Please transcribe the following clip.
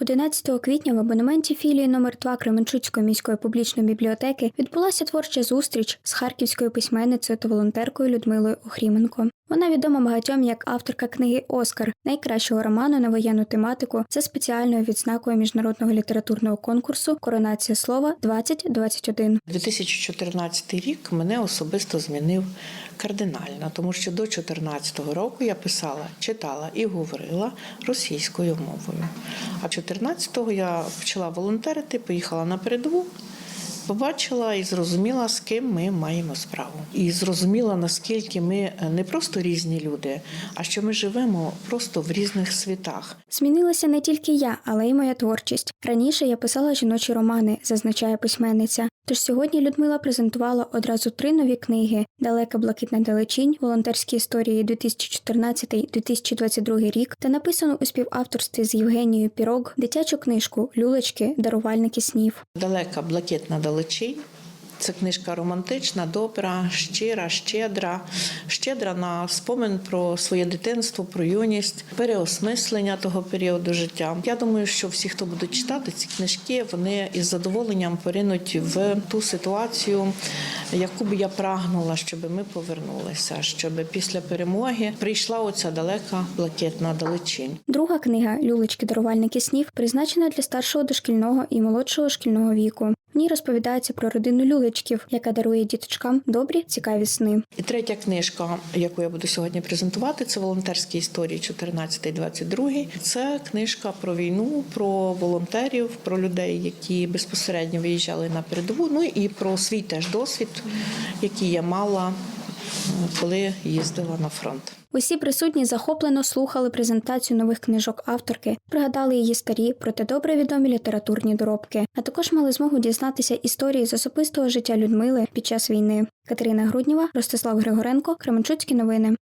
11 квітня в абонементі філії номер 2 Кременчуцької міської публічної бібліотеки відбулася творча зустріч з харківською письменницею та волонтеркою Людмилою Охріменко. Вона відома багатьом як авторка книги Оскар найкращого роману на воєнну тематику за спеціальною відзнакою міжнародного літературного конкурсу Коронація слова 2021 2014 рік мене особисто змінив кардинально, тому що до 2014 року я писала, читала і говорила російською мовою. А 2014-го я почала волонтерити, поїхала на передову. Побачила і зрозуміла, з ким ми маємо справу, і зрозуміла, наскільки ми не просто різні люди, а що ми живемо просто в різних світах. Змінилася не тільки я, але й моя творчість. Раніше я писала жіночі романи, зазначає письменниця. Тож сьогодні Людмила презентувала одразу три нові книги: Далека блакитна далечінь, волонтерські історії 2014-2022 рік та написану у співавторстві з Євгенією Пірог дитячу книжку Люлечки, дарувальники снів. Далека блакитна далечінь. Це книжка романтична, добра, щира, щедра, щедра на спомин про своє дитинство, про юність, переосмислення того періоду життя. Я думаю, що всі, хто будуть читати ці книжки, вони із задоволенням поринуть в ту ситуацію, яку би я прагнула, щоб ми повернулися, щоб після перемоги прийшла оця далека блакитна далечінь. Друга книга Люлечки, дарувальники снів призначена для старшого дошкільного і молодшого шкільного віку. В ній розповідається про родину люлечків, яка дарує діточкам добрі, цікаві сни. І третя книжка, яку я буду сьогодні презентувати, це волонтерські історії 14-22. Це книжка про війну, про волонтерів, про людей, які безпосередньо виїжджали на передову. Ну і про свій теж досвід, який я мала, коли їздила на фронт. Усі присутні захоплено слухали презентацію нових книжок авторки, пригадали її старі, проте добре відомі літературні доробки, а також мали змогу дізнатися історії з особистого життя Людмили під час війни. Катерина Грудніва, Ростислав Григоренко, Кременчуцькі новини.